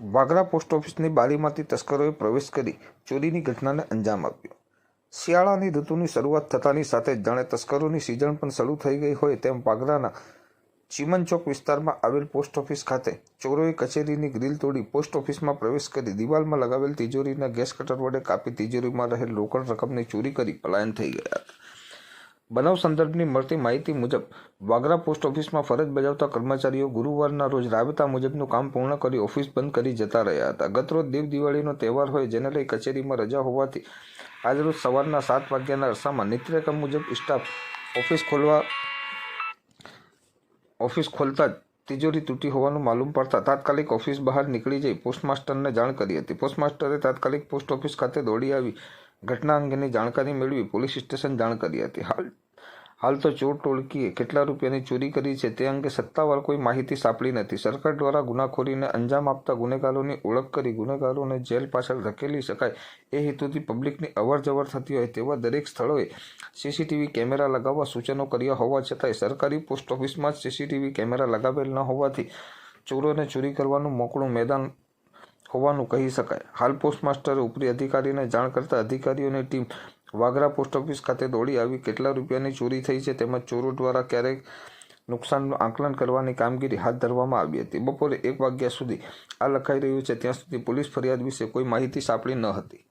Vagra post ઓફિસની બારીમાંથી તસ્કરોએ પ્રવેશ કરી ચોરીની ઘટનાને અંજામ આપ્યો. શિયાળાની ઋતુની શરૂઆત થતાની સાથે જાણે તસ્કરોની સિઝન પણ શરૂ થઈ ગઈ હોય તેમ વાગરાના ચીમન ચોક વિસ્તારમાં આવેલ પોસ્ટ ઓફિસ ખાતે ચોરોએ કચેરીની ગ્રીલ તોડી પોસ્ટ ઓફિસમાં પ્રવેશ કરી દિવાલમાં લગાવેલ તિજોરીના ગેસ કટર વડે કાપી તિજોરીમાં રહેલ રોકડ રકમની ચોરી કરી પલાયન થઈ ગયા. બનાવ સંદર્ભની મળતી માહિતી મુજબ, વાગરા પોસ્ટ ઓફિસમાં ફરજ બજાવતા કર્મચારીઓ ગુરુવારના રોજ રાબેતા મુજબનું કામ પૂર્ણ કરી ઓફિસ બંધ કરી જતા રહ્યા હતા. ગતરોજ દેવ દિવાળીનો તહેવાર હોય જેને લઈ કચેરીમાં રજા હોવાથી આજરોજ સવારના સાત વાગ્યાના અરસામાં નિત્યક્રમ મુજબ સ્ટાફ ઓફિસ ખોલવા, ઓફિસ ખોલતા જ તિજોરી તૂટી હોવાનું માલુમ પડતા તાત્કાલિક ઓફિસ બહાર નીકળી જઈ પોસ્ટમાસ્ટરને જાણ કરી હતી. પોસ્ટમાસ્ટરે તાત્કાલિક પોસ્ટ ઓફિસ ખાતે દોડી આવી ઘટના અંગેની જાણકારી મેળવી પોલીસ સ્ટેશન જાણ કરી હતી. હાલ હાલ તો ચોર ટોળકીએ કેટલા રૂપિયાની ચોરી કરી છે તે અંગે સત્તાવાર કોઈ માહિતી સાંપડી નથી. સરકાર દ્વારા ગુનાખોરીને અંજામ આપતા ગુનેગારોની ઓળખ કરી ગુનેગારોને જેલ પાછળ ધકેલી શકાય એ હેતુથી પબ્લિકની અવર જવર થતી હોય તેવા દરેક સ્થળોએ સીસીટીવી કેમેરા લગાવવા સૂચનો કર્યા હોવા છતાંય સરકારી પોસ્ટ ઓફિસમાં જ સીસીટીવી કેમેરા લગાવેલ ન હોવાથી ચોરોને ચોરી કરવાનું મોકળું મેદાન હોવાનું કહી શકાય. હાલ પોસ્ટમાસ્ટરે ઉપરી અધિકારીને જાણ કરતા અધિકારીઓની ટીમ વાગરા પોસ્ટ ઓફિસ ખાતે દોડી આવી. કેટલા રૂપિયાની ચોરી થઈ છે તેમજ ચોરો દ્વારા ક્યારેક નુકસાનનું આકલન કરવાની કામગીરી હાથ ધરવામાં આવી હતી. બપોરે એક વાગ્યા સુધી આ લખાઈ રહ્યું છે. ત્યાં સુધી પોલીસ ફરિયાદ વિશે કોઈ માહિતી સાંપડી ન હતી.